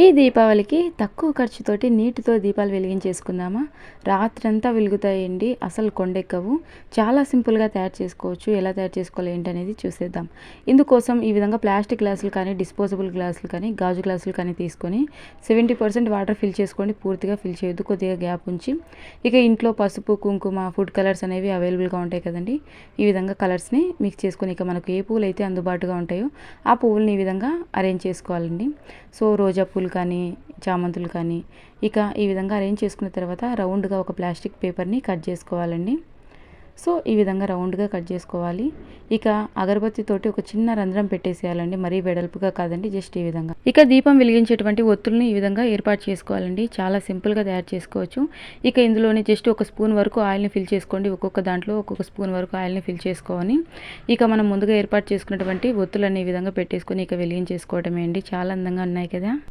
ఈ దీపావళికి తక్కువ ఖర్చుతోటి నీటితో దీపాలు వెలిగించేసుకుందామా? రాత్రంతా వెలుగుతాయండి అసలు కొండెక్కవు. చాలా సింపుల్గా తయారు చేసుకోవచ్చు. ఎలా తయారు చేసుకోవాలి ఏంటనేది చూసేద్దాం. ఇందుకోసం ఈ విధంగా ప్లాస్టిక్ గ్లాసులు కానీ డిస్పోజబుల్ గ్లాసులు కానీ గాజు గ్లాసులు కానీ తీసుకొని సెవెంటీ పర్సెంట్ వాటర్ ఫిల్ చేసుకోండి. పూర్తిగా ఫిల్ చేయొద్దు కొద్దిగా గ్యాప్ ఉంచి. ఇక ఇంట్లో పసుపు కుంకుమ ఫుడ్ కలర్స్ అనేవి అవైలబుల్గా ఉంటాయి కదండి. ఈ విధంగా కలర్స్ని మిక్స్ చేసుకొని ఇక మనకు ఏ పువ్వులు అయితే అందుబాటుగా ఉంటాయో ఆ పువ్వులని ఈ విధంగా అరేంజ్ చేసుకోవాలండి. సో రోజా పూలు కానీ చామంతులు కానీ ఇక ఈ విధంగా అరేంజ్ చేసుకున్న తర్వాత రౌండ్గా ఒక ప్లాస్టిక్ పేపర్ని కట్ చేసుకోవాలండి. సో ఈ విధంగా రౌండ్గా కట్ చేసుకోవాలి. ఇక అగరబత్తితోటి ఒక చిన్న రంధ్రం పెట్టేసేయాలండి. మరీ వెడల్పుగా కాదండి జస్ట్ ఈ విధంగా. ఇక దీపం వెలిగించేటువంటి ఒత్తుల్ని ఈ విధంగా ఏర్పాటు చేసుకోవాలండి. చాలా సింపుల్గా తయారు చేసుకోవచ్చు. ఇక ఇందులోనే జస్ట్ ఒక స్పూన్ వరకు ఆయిల్ని ఫిల్ చేసుకోండి. ఒక్కొక్క దాంట్లో ఒక్కొక్క స్పూన్ వరకు ఆయిల్ని ఫిల్ చేసుకొని ఇక మనం ముందుగా ఏర్పాటు చేసుకున్నటువంటి ఒత్తులన్నీ ఈ విధంగా పెట్టేసుకొని ఇక వెలిగించేసుకోవటమే అండి. చాలా అందంగా ఉన్నాయి కదా.